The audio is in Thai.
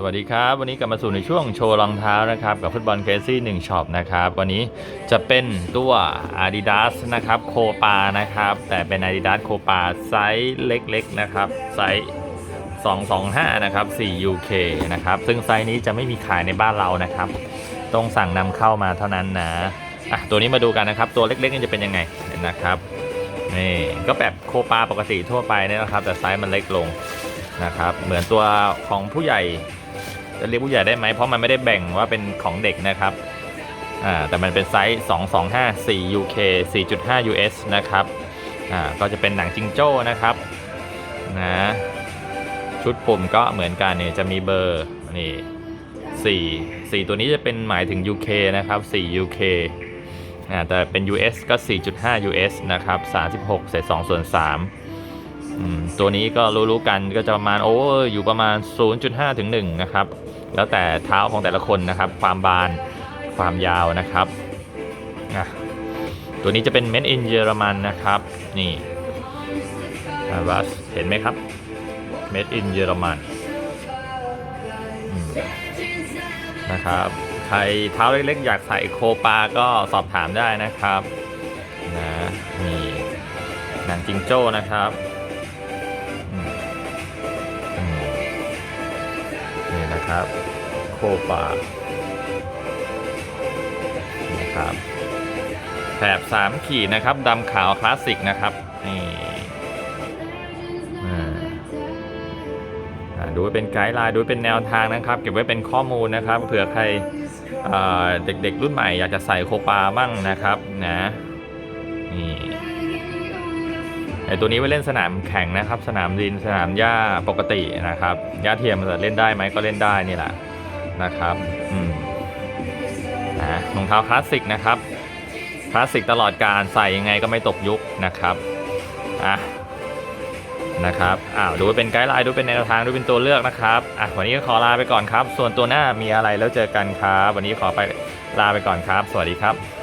สวัสดีครับ วันนี้กลับมาสู่ในช่วงโชว์รองเท้านะครับ กับฟุตบอลเคซี่หนึ่งช็อปนะครับ วันนี้จะเป็นตัว Adidas นะครับโคปานะครับ แต่เป็น Adidas โคปาไซส์เล็กๆนะครับ ไซส์ 225 นะครับ 4 UK นะครับ ซึ่งไซส์นี้จะไม่มีขายในบ้านเรานะครับ ต้องสั่งนำเข้ามาเท่านั้นนะอะตัวนี้มาดูกันนะครับ ตัวเล็กๆนี่จะเป็นยังไงนะครับนี่ก็แบบโคปาปกติทั่วไปเนี่ยนะครับ แต่ไซส์มันเล็กลงนะครับ เหมือนตัวของผู้ใหญ่ จะเรียกผู้ใหญ่ได้ไหมเพราะมันไม่ได้แบ่งว่าเป็นของเด็กนะครับอ่าแต่มันเป็นไซส์ 225 4 UK 4.5 US นะครับอ่าก็จะเป็นหนังจิงโจ้นะครับนะชุดปุ่มก็เหมือนกันเนี่ยจะมีเบอร์นี่4 4 ตัวนี้จะเป็นหมายถึง UK นะครับ4 UK อ่าแต่เป็น US ก็ 4.5 US นะครับ36เศษ2ส่วน3ตัวนี้ก็รู้ๆกันก็จะประมาณโอ้อยู่ประมาณ 0.5 ถึง 1 นะครับ แล้วแต่เท้าของแต่ละคนนะครับ ความบานความยาวนะครับอะตัวนี้จะเป็น made in เยอรมันนะครับ นี่อาบัสเห็นไหมครับ made in เยอรมันนะครับ ใครเท้าเล็กๆ อยากใส่โคปาก็สอบถามได้นะครับนะนี่หนังจิงโจ้นะครับ นะครับ โคปานะครับแถบ3ขีดนะครับดำขาวคลาสสิกนะครับนี่อ่าอ่าดูเป็นไกด์ไลน์ดูเป็นแนวทางนะครับ เก็บไว้เป็นข้อมูลนะครับเผื่อใครเอ่อเด็กๆ รุ่นใหม่อยากจะใส่โคปาบ้างนะครับนะนี่ ไอตัวนี้ไว้เล่นสนามแข่งนะครับ สนามดินสนามหญ้าปกตินะครับหญ้าเทียมจะเล่นได้ไหมก็เล่นได้นี่แหละนะครับอืมนะรองเท้าคลาสสิกนะครับคลาสสิกตลอดการใส่ยังไงก็ไม่ตกยุคนะครับอะนะครับอ้าวดูเป็นไกด์ไลน์ดูเป็นแนวทางดูเป็นตัวเลือกนะครับอะวันนี้ก็ขอลาไปก่อนครับ ส่วนตัวหน้ามีอะไรแล้วเจอกันครับ วันนี้ขอไปลาไปก่อนครับ สวัสดีครับ